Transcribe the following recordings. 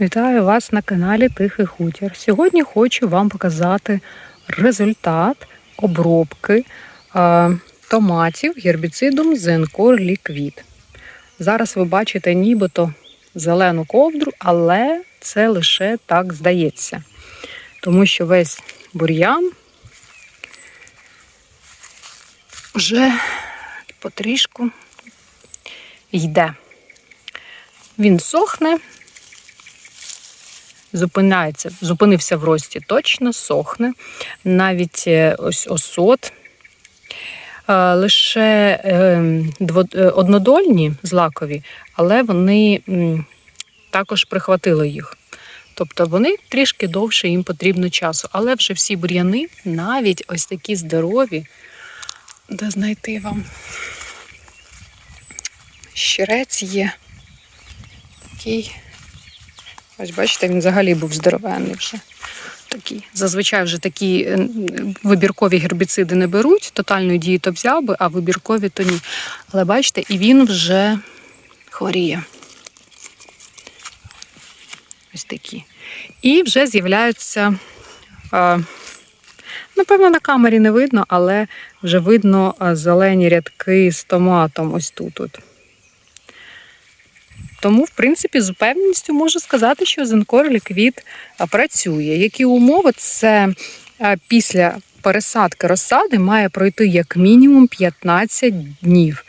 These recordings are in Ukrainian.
Вітаю вас на каналі Тихий Хутір. Сьогодні хочу вам показати результат обробки е, томатів гербіцидом Зенкор Ліквід. Зараз ви бачите нібито зелену ковдру, але це лише так здається. Тому що весь бур'ян вже потрішку йде. Він сохне, зупиняється, зупинився в рості точно, сохне. Навіть е, ось осот. Е, Лише е, однодольні злакові, але вони також прихватили їх. Тобто вони трішки довше їм потрібно часу. Але вже всі бур'яни, навіть ось такі здорові, де знайти вам щирець є. Такий. Ось бачите, він взагалі був здоровенний вже. Такий. Зазвичай вже такі е, вибіркові гербіциди не беруть, тотальної дії то взяв би, а вибіркові то ні. Але бачите, і він вже хворіє. Ось такі. І вже з'являються, напевно, на камері не видно, але вже видно зелені рядки з томатом ось тут. От. Тому, в принципі, з упевненістю можу сказати, що Зенкор Ліквід працює. Які умови? Це після пересадки розсади має пройти як мінімум 15 днів.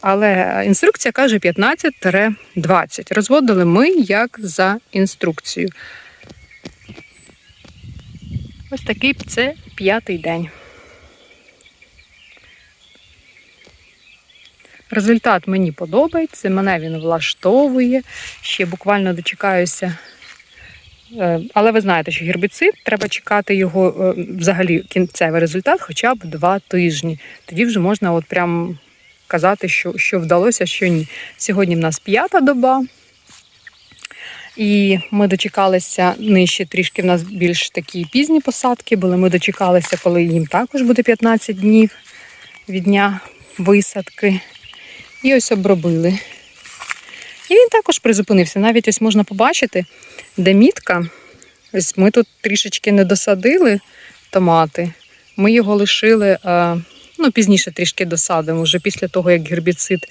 Але інструкція каже 15-20. Розводили ми як за інструкцією. Ось такий це п'ятий день. Результат мені подобається, мене він влаштовує. Ще буквально дочекаюся. Е, Але ви знаєте, що гербіцид треба чекати його е, взагалі кінцевий результат хоча б два тижні. Тоді вже можна от прям казати, що, що вдалося, що ні. Сьогодні в нас п'ята доба. І ми дочекалися нижче трішки в нас більш такі пізні посадки були. Ми дочекалися, коли їм також буде 15 днів від дня висадки. І ось обробили. І він також призупинився. Навіть ось можна побачити, де мітка. Ось ми тут трішечки не досадили томати. Ми його лишили, е, ну, пізніше трішки досадимо, вже після того, як гербіцид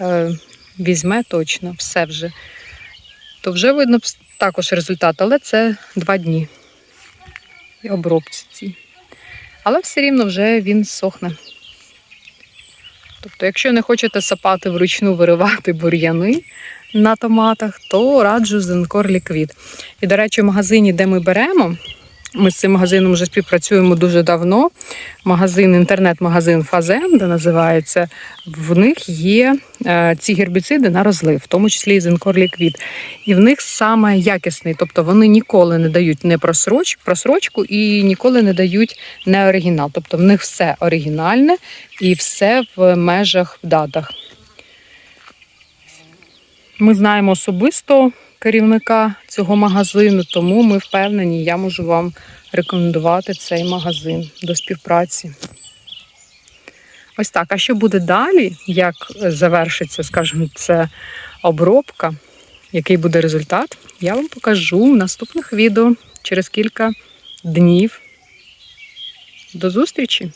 е, візьме точно все вже. То вже видно також результат, але це два дні. І обробці ці. Але все рівно вже він сохне. Тобто, якщо не хочете сапати вручну виривати бур'яни на томатах, то раджу Зенкор Ліквід. І, до речі, в магазині, де ми беремо, ми з цим магазином вже співпрацюємо дуже давно. Магазин, інтернет-магазин Фазенда називається. В них є е, ці гербіциди на розлив, в тому числі і Зенкор Ліквід. І в них саме якісний, тобто вони ніколи не дають не просроч, просрочку і ніколи не дають не оригінал. Тобто в них все оригінальне і все в межах в датах. Ми знаємо особисто керівника цього магазину, тому ми впевнені, я можу вам рекомендувати цей магазин до співпраці. Ось так. А що буде далі? Як завершиться, скажімо, це обробка, який буде результат, я вам покажу в наступних відео через кілька днів. До зустрічі!